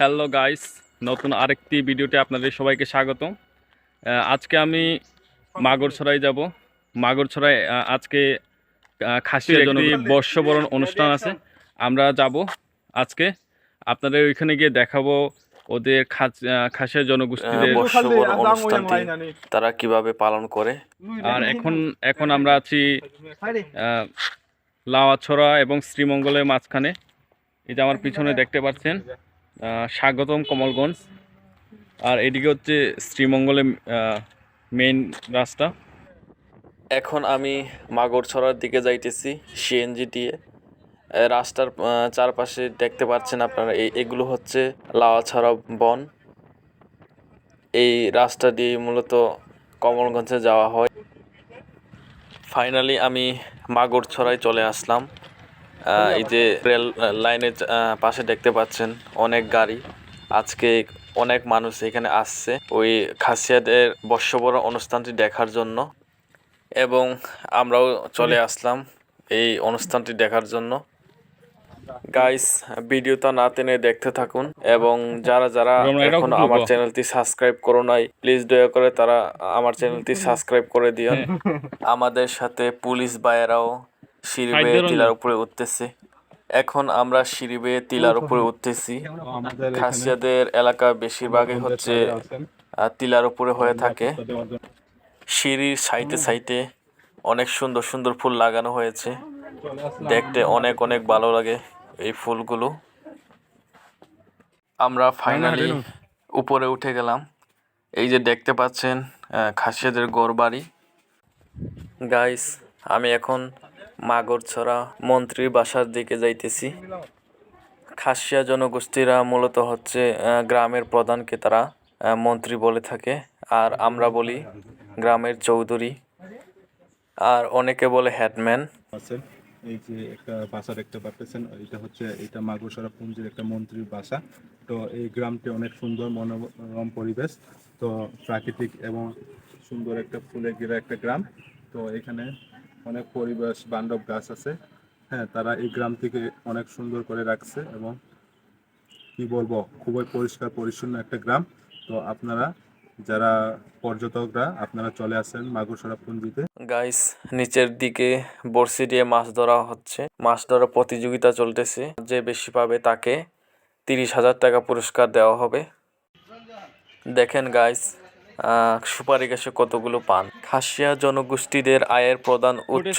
Hello guys নতুন আরেকটি ভিডিওতে আপনাদের সবাইকে স্বাগত আজকে আমি মাগরছড়ায় যাব। মাগরছড়ায় আজকে খাসির একটি বর্ষবরণ অনুষ্ঠান আছে। আমরা যাব আজকে। আপনাদের ওইখানে গিয়ে দেখাবো ওদের খাস- আহ, খাসিয়া জনগোষ্ঠীদের বর্ষবরণ অনুষ্ঠানটি তারা কীভাবে পালন করে। আর এখন এখন আমরা আছি আহ, লাওয়াছড়া এবং শ্রীমঙ্গলের মাঝখানে। এই যে আমার পিছনে দেখতে পাচ্ছেন স্বাগতম কমলগঞ্জ। আর এদিকে হচ্ছে শ্রীমঙ্গলের মেইন রাস্তা। এখন আমি মাগরছড়ার দিকে যাইতেছি সিএনজি দিয়ে রাস্তার চারপাশে দেখতে পাচ্ছেন আপনারা এগুলো হচ্ছে লাওয়াছড়া বন। এই রাস্তা দিয়ে মূলত কমলগঞ্জে যাওয়া হয়। ফাইনালি আমি মাগরছড়ায় চলে আসলাম। এই যে রেল লাইনের পাশে দেখতে পাচ্ছেন অনেক গাড়ি। আজকে অনেক মানুষ এখানে আসছে ওই খাসিয়াদের বর্ষবরণ অনুষ্ঠানটি দেখার জন্য। এবং আমরাও চলে আসলাম এই অনুষ্ঠানটি দেখার জন্য। গাইস ভিডিওটা না টেনে দেখতে থাকুন। এবং যারা যারা এখন আমার চ্যানেলটি সাবস্ক্রাইব করো নাই প্লিজ দয়া করে তারা আমার চ্যানেলটি সাবস্ক্রাইব করে দিও আমাদের সাথে পুলিশ ভাইয়েরাও সিঁড়ি বেয়ে। টিলার উপরে উঠতেছে। এখন আমরা সিঁড়ি বেয়ে টিলার উপরে উঠতেছি। খাসিয়াদের এলাকা বেশিরভাগই হচ্ছে টিলার উপরে হয়ে থাকে। সিঁড়ির সাইডে সাইডে অনেক সুন্দর সুন্দর ফুল লাগানো হয়েছে। দেখতে অনেক অনেক ভালো লাগে এই ফুলগুলো। আমরা ফাইনালি উপরে উঠে গেলাম। এই যে দেখতে পাচ্ছেন আহ, খাসিয়াদের গড় বাড়ি গাইস আমি এখন মাগরছড়া মন্ত্রীর বাসার দিকে যাইতেছি। খাসিয়া জনগোষ্ঠীরা মূলত হচ্ছে গ্রামের প্রধানকে তারা মন্ত্রী বলে থাকে। আর আমরা বলি গ্রামের চৌধুরী। আর অনেকে বলে হেডম্যান। এই যে একটা বাসা দেখতে পাচ্ছেন এটা হচ্ছে, এটা মাগুসরা পুঞ্জির একটা মন্ত্রীর বাসা। তো এই গ্রামটি অনেক সুন্দর, মনোরম পরিবেশ। তো প্রাকৃতিক এবং সুন্দর একটা ফুলে ঘেরা একটা গ্রাম। তো এখানে অনেক পরিবেশ, বান্ধব গাছ আছে। হ্যাঁ তারা এই গ্রামটিকে অনেক সুন্দর করে রাখছে এবং কি বলব, খুবই পরিষ্কার, পরিচ্ছন্ন একটা গ্রাম। তো আপনারা, যারা পর্যটকরা, আপনারা চলে আসেন মাগুসরা পুঞ্জিতে। গাইস নিচের দিকে বড়শি দিয়ে মাছ ধরা হচ্ছে। মাছ ধরা প্রতিযোগিতা চলতেছে। যে বেশি পাবে তাকে তিরিশ হাজার টাকা পুরস্কার দেওয়া হবে। দেখেন গাইস সুপারি গাছে কতগুলো পান? খাসিয়া জনগোষ্ঠীদের আয়ের প্রধান উৎস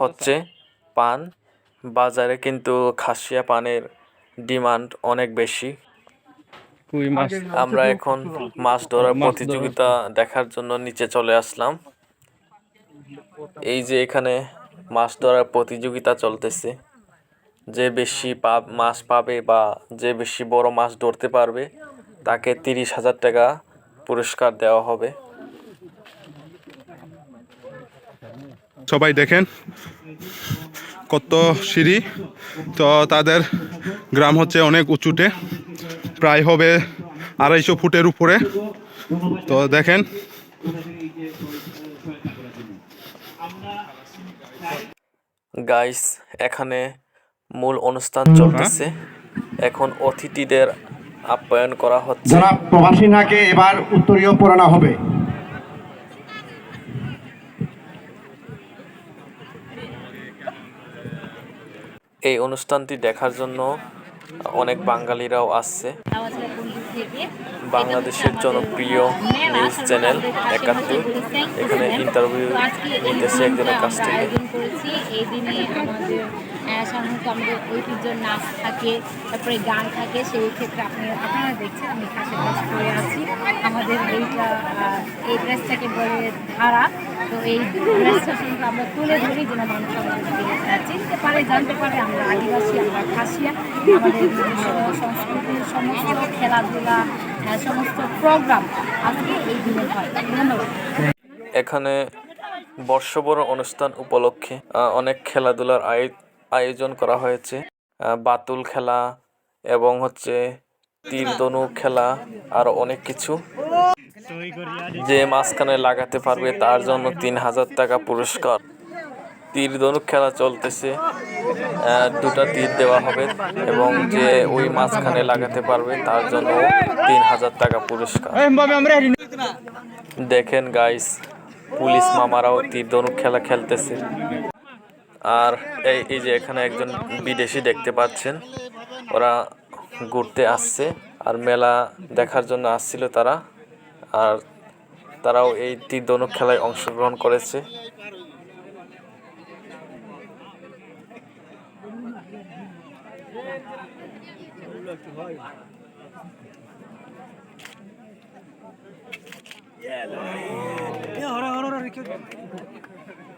হচ্ছে পান। বাজারে কিন্তু খাসিয়া পানের ডিমান্ড অনেক বেশি। আমরা এখন মাছ ধরার প্রতিযোগিতা দেখার জন্য নিচে চলে আসলাম। এই যে এখানে মাছ ধরার প্রতিযোগিতা চলতেছে। যে বেশি পা মাছ পাবে বা যে বেশি বড় মাছ ধরতে পারবে তাকে তিরিশ হাজার টাকা পুরস্কার দেওয়া হবে। সবাই দেখেন কত সিঁড়ি। তো তাদের গ্রাম হচ্ছে অনেক উঁচুতে প্রায় হবে আড়াইশো ফুটের উপরে। তো দেখেন। গাইস এখানে মূল অনুষ্ঠান চলতেছে। এখন অতিথিদের আপ্যায়ন করা হচ্ছে। যারা প্রবাসী নাকে এবার উত্তরীয় পড়ানো হবে। এই অনুষ্ঠানটি দেখার জন্য অনেক বাঙালিরাও আসছে। বাংলাদেশের জনপ্রিয় নিউজ চ্যানেল একাত্তর। এখানে ইন্টারভিউ নিতেছে একজনের কাছ থেকে। আয়োজন সাধারণত আমাদের ঐতিহ্য নাচ থাকে, তারপরে গান থাকে, সেই ক্ষেত্রে আপনি আপনারা দেখছেন আমি খাসি কাজ করে আছি। আমাদের এইটা এই ড্রেসটাকে বলে ধারা। তো এই ড্রেসটা কিন্তু আমরা তুলে ধরি যেন মানুষ চিনতে পারে, জানতে পারে। আমরা আদিবাসী, আমরা খাসিয়া আমাদের সংস্কৃতির সমস্ত খেলাধুলা সমস্ত প্রোগ্রাম আজকে এই দিনে হয়। ধন্যবাদ। এখানে বর্ষবরণ অনুষ্ঠান উপলক্ষে অনেক খেলাধুলার আয়- আয়োজন করা হয়েছে। বাতুল খেলা এবং হচ্ছে তীর ধনুক খেলা আরও অনেক কিছু। যে মাঝখানে লাগাতে পারবে তার জন্য তিন হাজার টাকা পুরস্কার। তীর ধনুক খেলা চলতেছে। দুটা তীর দেওয়া হবে এবং যে ওই মাঝখানে লাগাতে পারবে তার জন্য তিন হাজার টাকা পুরস্কার। দেখেন গাইস পুলিশ মামারাও তীর ধনুক খেলা খেলতেছে। আর এই এই যে এখানে একজন বিদেশি দেখতে পাচ্ছেন, ওরা ঘুরতে আসছে আর মেলা দেখার জন্য আসছিল তারা। আর তারাও এই তীর ধনুক খেলায় অংশগ্রহণ করেছে।